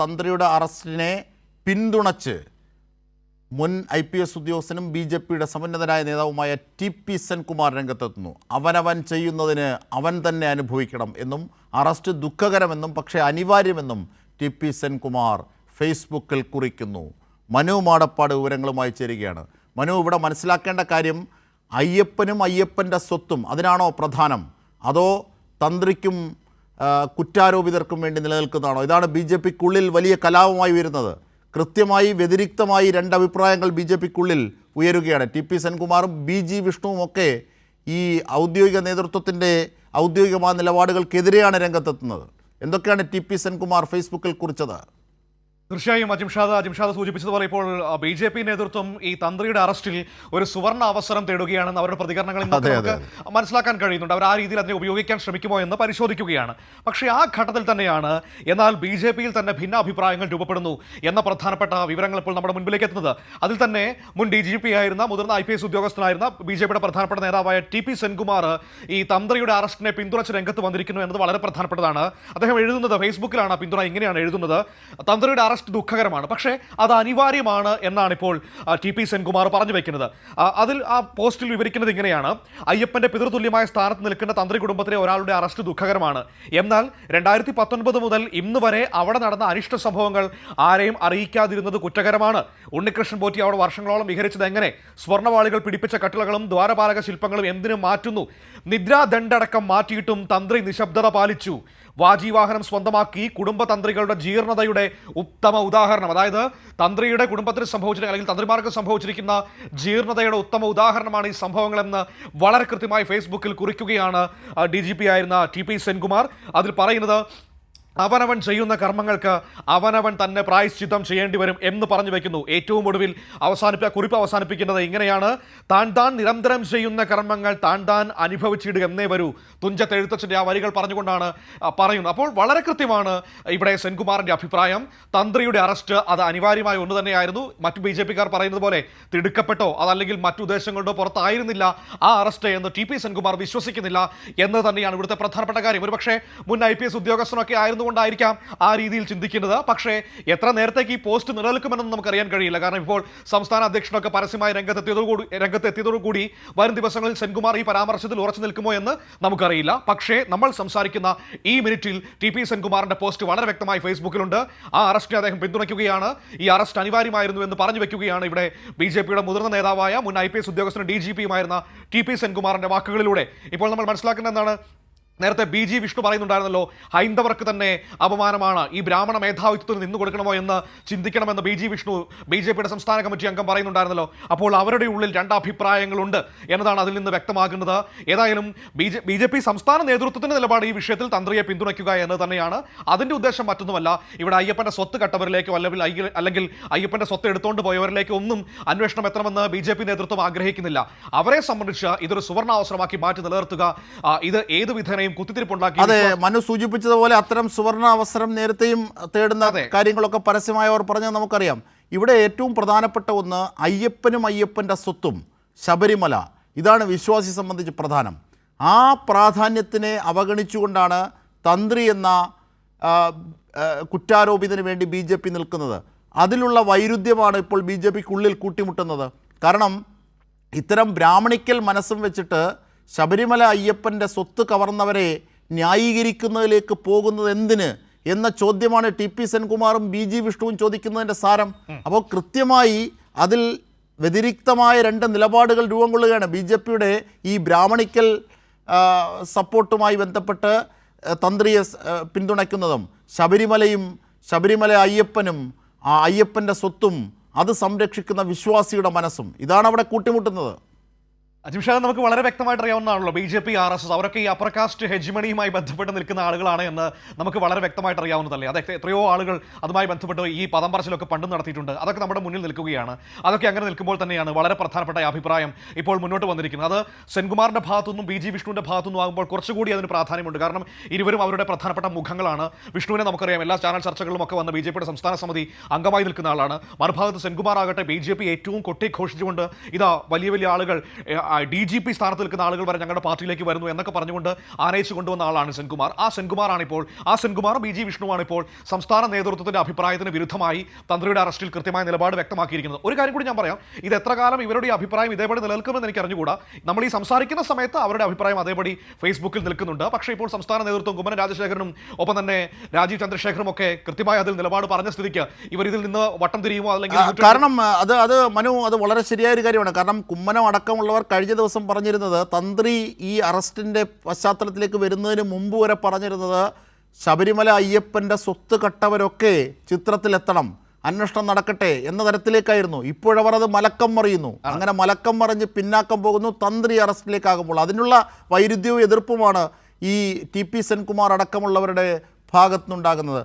തന്ത്രിയുടെ അറസ്റ്റിനെ പിന്തുണച്ച് മുൻ ഐ പി എസ് ഉദ്യോഗസ്ഥനും ബി ജെ പിയുടെ സമന്നതനായ നേതാവുമായ ടി പി സെൻകുമാർ രംഗത്തെത്തുന്നു. അവനവൻ ചെയ്യുന്നതിന് അവൻ തന്നെ അനുഭവിക്കണം എന്നും അറസ്റ്റ് ദുഃഖകരമെന്നും പക്ഷേ അനിവാര്യമെന്നും ടി പി സെൻകുമാർ ഫേസ്ബുക്കിൽ കുറിക്കുന്നു. മനു മാടപ്പാട് വിവരങ്ങളുമായി ചേരുകയാണ്. മനു ഇവിടെ മനസ്സിലാക്കേണ്ട കാര്യം അയ്യപ്പനും അയ്യപ്പന്റെ സ്വത്തും അതിനാണോ പ്രധാനം? അതോ തന്ത്രിക്കും കുറ്റാരോപിതർക്കും വേണ്ടി നിലനിൽക്കുന്നതാണോ? ഇതാണ് ബി ജെ പിക്കുള്ളിൽ വലിയ കലാപമായി വരുന്നത് കൃത്യമായി വ്യതിരിക്തമായി രണ്ട് അഭിപ്രായങ്ങൾ ബി ജെ പിക്കുള്ളിൽ ഉയരുകയാണ്. ടി പി സെൻകുമാറും ബി ജി വിഷ്ണുവും ഒക്കെ ഈ ഔദ്യോഗിക നേതൃത്വത്തിന്റെ ഔദ്യോഗികമായ നിലപാടുകൾക്കെതിരെയാണ് രംഗത്തെത്തുന്നത്. എന്തൊക്കെയാണ് ടി പി സെൻകുമാർ ഫേസ്ബുക്കിൽ കുറിച്ചത്? തീർച്ചയായും അജിംഷാദ് അജിംഷാദ് സൂചിപ്പിച്ചതുപോലെ ഇപ്പോൾ ബി ജെ പി നേതൃത്വം ഈ തന്ത്രിയുടെ അറസ്റ്റിൽ ഒരു സുവർണ അവസരം തേടുകയാണെന്ന് അവരുടെ പ്രതികരണങ്ങളിൽ നമുക്ക് മനസ്സിലാക്കാൻ കഴിയുന്നുണ്ട്. അവർ ആ രീതിയിൽ അതിനെ ഉപയോഗിക്കാൻ ശ്രമിക്കുമോ എന്ന് പരിശോധിക്കുകയാണ്. പക്ഷേ ആ ഘട്ടത്തിൽ തന്നെയാണ് എന്നാൽ ബി ജെ പിയിൽ തന്നെ ഭിന്നാഭിപ്രായങ്ങൾ രൂപപ്പെടുന്നു എന്ന പ്രധാനപ്പെട്ട വിവരങ്ങൾ ഇപ്പോൾ നമ്മുടെ മുൻപിലേക്ക് എത്തുന്നത്. അതിൽ തന്നെ മുൻ ഡി ജി പി ആയിരുന്ന മുതിർന്ന ഐ പി എസ് ഉദ്യോഗസ്ഥനായിരുന്ന ബി ജെ പിയുടെ പ്രധാനപ്പെട്ട നേതാവായ ടി പി സെൻകുമാർ ഈ തന്ത്രിയുടെ അറസ്റ്റിനെ പിന്തുണച്ച് രംഗത്ത് വന്നിരിക്കുന്നു എന്നത് വളരെ പ്രധാനപ്പെട്ടതാണ്. അദ്ദേഹം എഴുതുന്നത് ഫേസ്ബുക്കിലാണ് പിന്തുണ ഇങ്ങനെയാണ് എഴുതുന്നത്. തന്ത്രിയുടെ അറസ്റ്റ് ദുഃഖകരമാണ്. പക്ഷേ അത് അനിവാര്യമാണ് എന്നാണ് ഇപ്പോൾ ടി പി സെൻകുമാർ പറഞ്ഞു വെക്കുന്നത്. അതിൽ ആ പോസ്റ്റിൽ വിവരിക്കുന്നത് ഇങ്ങനെയാണ്. അയ്യപ്പന്റെ പിതൃതുല്യമായ സ്ഥാനത്ത് നിൽക്കുന്ന തന്ത്രി കുടുംബത്തിലെ ഒരാളുടെ അറസ്റ്റ് ദുഃഖകരമാണ്. എന്നാൽ രണ്ടായിരത്തി പത്തൊൻപത് മുതൽ ഇന്ന് വരെ അവിടെ നടന്ന അനിഷ്ട സംഭവങ്ങൾ ആരെയും അറിയിക്കാതിരുന്നത് കുറ്റകരമാണ്. ഉണ്ണികൃഷ്ണൻ പോറ്റി അവിടെ വർഷങ്ങളോളം വിഹരിച്ചത് എങ്ങനെ? സ്വർണവാളികൾ പിടിപ്പിച്ച കട്ടിളകളും ദ്വാരപാലക ശില്പങ്ങളും എന്തിനും മാറ്റുന്നു? നിദ്രാദണ്ഡടക്കം മാറ്റിയിട്ടും തന്ത്രി നിശബ്ദത പാലിച്ചു. വാജീവാഹനം സ്വന്തമാക്കി കുടുംബ തന്ത്രികളുടെ ജീർണതയുടെ ഉത്തമ ഉദാഹരണം. അതായത് തന്ത്രിയുടെ കുടുംബത്തിന് സംഭവിച്ചിരിക്കുന്ന അല്ലെങ്കിൽ തന്ത്രിമാർക്ക് സംഭവിച്ചിരിക്കുന്ന ജീർണതയുടെ ഉത്തമ ഉദാഹരണമാണ് ഈ സംഭവങ്ങളെന്ന് വളരെ കൃത്യമായി ഫേസ്ബുക്കിൽ കുറിക്കുകയാണ് ഡി ജി പി ആയിരുന്ന ടി പി സെൻകുമാർ. അതിൽ പറയുന്നത് അവനവൻ ചെയ്യുന്ന കർമ്മങ്ങൾക്ക് അവനവൻ തന്നെ പ്രായശ്ചിത്തം ചെയ്യേണ്ടി വരും എന്ന് പറഞ്ഞു വെക്കുന്നു. ഏറ്റവും ഒടുവിൽ അവസാനിപ്പ കുറിപ്പ് അവസാനിപ്പിക്കുന്നത് ഇങ്ങനെയാണ്. താൻ താൻ നിരന്തരം ചെയ്യുന്ന കർമ്മങ്ങൾ താൻ താൻ അനുഭവിച്ചിടുക എന്നേ വരൂ. തുഞ്ചത്ത് എഴുത്തച്ഛന്റെ ആ വരികൾ പറഞ്ഞുകൊണ്ടാണ് പറയുന്നത് അപ്പോൾ വളരെ കൃത്യമാണ് ഇവിടെ സെൻകുമാറിന്റെ അഭിപ്രായം. തന്ത്രിയുടെ അറസ്റ്റ് അത് അനിവാര്യമായ ഒന്ന് തന്നെയായിരുന്നു. മറ്റു ബി ജെ പിക്കാർ പറയുന്നത് പോലെ തിടുക്കപ്പെട്ടോ അതല്ലെങ്കിൽ മറ്റു ഉദ്ദേശങ്ങളുണ്ടോ പുറത്തായിരുന്നില്ല. ആ അറസ്റ്റ് എന്ന് ടി പി സെൻകുമാർ വിശ്വസിക്കുന്നില്ല എന്ന് തന്നെയാണ് ഇവിടുത്തെ പ്രധാനപ്പെട്ട കാര്യം. ഒരുപക്ഷെ മുൻ ഐ പി എസ് ഉദ്യോഗസ്ഥനൊക്കെ ആയിരുന്നുകൊണ്ടായിരിക്കാം ആ രീതിയിൽ ചിന്തിക്കേണ്ടത്? പക്ഷേ എത്ര നേരത്തേക്ക് ഈ പോസ്റ്റ് നിലനിൽക്കുമെന്ന് നമുക്കറിയാൻ കഴിയില്ല. കാരണം ഇപ്പോൾ സംസ്ഥാന അധ്യക്ഷനൊക്കെ പരസ്യമായി രംഗത്തെത്തിയതോടുകൂടി രംഗത്തെത്തിയതോടുകൂടി വരും ദിവസങ്ങളിൽ സെൻകുമാർ ഈ പരാമർശത്തിൽ ഉറച്ചു നിൽക്കുമോ എന്ന് നമുക്കറിയില്ല. പക്ഷേ നമ്മൾ സംസാരിക്കുന്ന ഈ മിനിറ്റിൽ ടി പി സെൻകുമാറിന്റെ പോസ്റ്റ് വളരെ വ്യക്തമായി ഫേസ്ബുക്കിലുണ്ട്. ആ അറസ്റ്റിനെ അദ്ദേഹം പിന്തുണയ്ക്കുകയാണ്. ഈ അറസ്റ്റ് അനിവാര്യമായിരുന്നു എന്ന് പറഞ്ഞു വെക്കുകയാണ് ഇവിടെ ബി ജെ പിയുടെ മുതിർന്ന നേതാവായ മുൻ ഐ പി എസ് ഉദ്യോഗസ്ഥനും ഡി ജി പിയുമായിരുന്ന ടി പി സെൻകുമാറിന്റെ വാക്കുകളിലൂടെ. ഇപ്പോൾ നമ്മൾ മനസ്സിലാക്കുന്ന എന്താണ്? നേരത്തെ ബി ജി വിഷ്ണു പറയുന്നുണ്ടായിരുന്നല്ലോ ഹൈന്ദവർക്ക് തന്നെ അപമാനമാണ്. ഈ ബ്രാഹ്മണ മേധാവിത്വത്തിന് നിന്ന് കൊടുക്കണമോ എന്ന് ചിന്തിക്കണമെന്ന് B G Vishnu B J പിയുടെ സംസ്ഥാന കമ്മിറ്റി അംഗം പറയുന്നുണ്ടായിരുന്നല്ലോ. അപ്പോൾ അവരുടെ ഉള്ളിൽ രണ്ട് അഭിപ്രായങ്ങളുണ്ട് എന്നതാണ് അതിൽ നിന്ന് വ്യക്തമാകുന്നത്. ഏതായാലും B J B J P സംസ്ഥാന നേതൃത്വത്തിന്റെ നിലപാട് ഈ വിഷയത്തിൽ തന്ത്രിയെ പിന്തുണയ്ക്കുക എന്ന് തന്നെയാണ്. അതിന്റെ ഉദ്ദേശം മറ്റൊന്നുമല്ല. ഇവിടെ അയ്യപ്പന്റെ സ്വത്ത് കട്ടവരിലേക്കോ അല്ലെങ്കിൽ അല്ലെങ്കിൽ അയ്യപ്പന്റെ സ്വത്ത് എടുത്തുകൊണ്ട് പോയവരിലേക്കോ ഒന്നും അന്വേഷണം എത്തണമെന്ന് ബി ജെ പി നേതൃത്വം ആഗ്രഹിക്കുന്നില്ല. അവരെ സംബന്ധിച്ച് ഇതൊരു സുവർണാവസരമാക്കി മാറ്റി നിലനിർത്തുക ഇത് ഏത് വിധേനയും കുത്തിത്തിരിപ്പുണ്ടാക്കി അതെ മനു സൂചിപ്പിച്ചതുപോലെ അത്തരം സുവർണ അവസരം നേരത്തെയും തേടുന്ന. കാര്യങ്ങളൊക്കെ പരസ്യമായി അവർ പറഞ്ഞത് നമുക്കറിയാം. ഇവിടെ ഏറ്റവും പ്രധാനപ്പെട്ട ഒന്ന് അയ്യപ്പനും അയ്യപ്പന്റെ സ്വത്തും ശബരിമല. ഇതാണ് വിശ്വാസി സംബന്ധിച്ച് പ്രധാനം. ആ പ്രാധാന്യത്തിനെ അവഗണിച്ചുകൊണ്ടാണ് തന്ത്രി എന്ന കുറ്റാരോപിതന് വേണ്ടി ബി ജെ പി നിൽക്കുന്നത്. അതിലുള്ള വൈരുദ്ധ്യമാണ് ഇപ്പോൾ ബി ജെ പിക്കുള്ളിൽ കൂട്ടിമുട്ടുന്നത്. കാരണം ഇത്തരം ബ്രാഹ്മണിക്കൽ മനസ്സും വെച്ചിട്ട് ശബരിമല അയ്യപ്പന്റെ സ്വത്ത് കവർന്നവരെ ന്യായീകരിക്കുന്നതിലേക്ക് പോകുന്നത് എന്തിന് എന്ന ചോദ്യമാണ് ടി പി സെൻകുമാറും ബി ജി വിഷ്ണുവും ചോദിക്കുന്നതിന്റെ സാരം. അപ്പോൾ കൃത്യമായി അതിൽ വ്യതിരിക്തമായ രണ്ട് നിലപാടുകൾ രൂപം കൊള്ളുകയാണ്. ബി ജെ പിയുടെ ഈ ബ്രാഹ്മണിക്കൽ സപ്പോർട്ടുമായി ബന്ധപ്പെട്ട് തന്ത്രിയെ പിന്തുണയ്ക്കുന്നതും ശബരിമലയും ശബരിമല അയ്യപ്പനും ആ അയ്യപ്പന്റെ സ്വത്തും അത് സംരക്ഷിക്കുന്ന വിശ്വാസിയുടെ മനസ്സും. ഇതാണ് അവിടെ കൂട്ടിമുട്ടുന്നത്. അജിംഷാദ് നമുക്ക് വളരെ വ്യക്തമായിട്ട് അറിയാവുന്നതാണല്ലോ. B J P R S S അവരൊക്കെ ഈ അപ്രകാസ്റ്റ് കാസ്റ്റ് ഹെജിമണിയുമായി ബന്ധപ്പെട്ട് നിൽക്കുന്ന ആളുകളാണ് എന്ന് നമുക്ക് വളരെ വ്യക്തമായിട്ട് അറിയാവുന്നതല്ലേ. അതൊക്കെ എത്രയോ ആളുകൾ അതുമായി ബന്ധപ്പെട്ട് ഈ പദം പറച്ചിലൊക്കെ പണ്ടും നടത്തിയിട്ടുണ്ട്. അതൊക്കെ നമ്മുടെ മുന്നിൽ നിൽക്കുകയാണ്. അതൊക്കെ അങ്ങനെ നിൽക്കുമ്പോൾ തന്നെയാണ് വളരെ പ്രധാനപ്പെട്ട അഭിപ്രായം ഇപ്പോൾ മുന്നോട്ട് വന്നിരിക്കുന്നത്. അത് സെൻകുമാറിന്റെ ഭാഗത്തുനിന്നും ബി ജി വിഷ്ണുവിന്റെ ഭാഗത്തുനിന്നും ആകുമ്പോൾ കുറച്ചുകൂടി അതിന് പ്രാധാന്യമുണ്ട്. കാരണം ഇരുവരും അവരുടെ പ്രധാനപ്പെട്ട മുഖങ്ങളാണ്. വിഷ്ണുവിനെ നമുക്കറിയാം. എല്ലാ ചാനൽ ചർച്ചകളിലും ഒക്കെ വന്ന് ബി ജെ പിയുടെ സംസ്ഥാന സമിതി അംഗമായി നിൽക്കുന്ന ആളാണ്. മറുഭാഗത്ത് സെൻകുമാർ ആകട്ടെ ബി ജെ പി ഏറ്റവും കൊട്ടിഘോഷിച്ചുകൊണ്ട് ഇതാ വലിയ വലിയ ആളുകൾ ഡി ജി പി സ്ഥാനത്ത് നിൽക്കുന്ന ആളുകൾ വരെ ഞങ്ങളുടെ പാർട്ടിയിലേക്ക് വരുന്നു എന്നൊക്കെ പറഞ്ഞുകൊണ്ട് ആനയിച്ചു കൊണ്ടുവന്ന ആളാണ് സെൻകുമാർ. ആ സെൻകുമാറാണ് ഇപ്പോൾ ആ സെൻകുമാർ ബി ജി വിഷ്ണുവാണ് ഇപ്പോൾ സംസ്ഥാന നേതൃത്വത്തിന്റെ അഭിപ്രായത്തിന് വിരുദ്ധമായി തന്ത്രിയുടെ അറസ്റ്റിൽ കൃത്യമായ നിലപാട് വ്യക്തമാക്കിയിരിക്കുന്നത്. ഒരു കാര്യം കൂടി ഞാൻ പറയാം. ഇത് എത്ര കാലം ഇവരുടെ അഭിപ്രായം ഇതേപടി നിലനിൽക്കുമെന്ന് എനിക്ക് അറിഞ്ഞുകൂടാ നമ്മൾ ഈ സംസാരിക്കുന്ന സമയത്ത് അവരുടെ അഭിപ്രായം അതേപടി ഫേസ്ബുക്കിൽ നിൽക്കുന്നുണ്ട്. പക്ഷേ ഇപ്പോൾ സംസ്ഥാന നേതൃത്വം കുമ്മനം രാജശേഖരനും ഒപ്പം തന്നെ രാജീവ് ചന്ദ്രശേഖരനും ഒക്കെ കൃത്യമായ അതിൽ നിലപാട് പറഞ്ഞ സ്ഥിതിക്ക് ഇവർ ഇതിൽ നിന്ന് വട്ടം തിരിയുമോ? അല്ലെങ്കിൽ കാരണം അത് അത് മനു അത് വളരെ ശരിയായ ഒരു കാര്യമാണ്. കാരണം കുമ്മനം അടക്കമുള്ളവർ കഴിഞ്ഞ ദിവസം പറഞ്ഞിരുന്നത് തന്ത്രി ഈ അറസ്റ്റിന്റെ പശ്ചാത്തലത്തിലേക്ക് വരുന്നതിന് മുമ്പ് വരെ പറഞ്ഞിരുന്നത് ശബരിമല അയ്യപ്പന്റെ സ്വത്ത് കട്ടവരൊക്കെ ചിത്രത്തിലെത്തണം അന്വേഷണം നടക്കട്ടെ എന്ന തരത്തിലേക്കായിരുന്നു. ഇപ്പോഴവർ അത് മലക്കം മറിയുന്നു. അങ്ങനെ മലക്കം മറിഞ്ഞ് പിന്നാക്കം പോകുന്നു തന്ത്രി അറസ്റ്റിലേക്കാകുമ്പോൾ. അതിനുള്ള വൈരുദ്ധ്യവും എതിർപ്പുമാണ് ഈ ടി പി സെൻകുമാർ അടക്കമുള്ളവരുടെ ഭാഗത്തുനിന്നുണ്ടാകുന്നത്.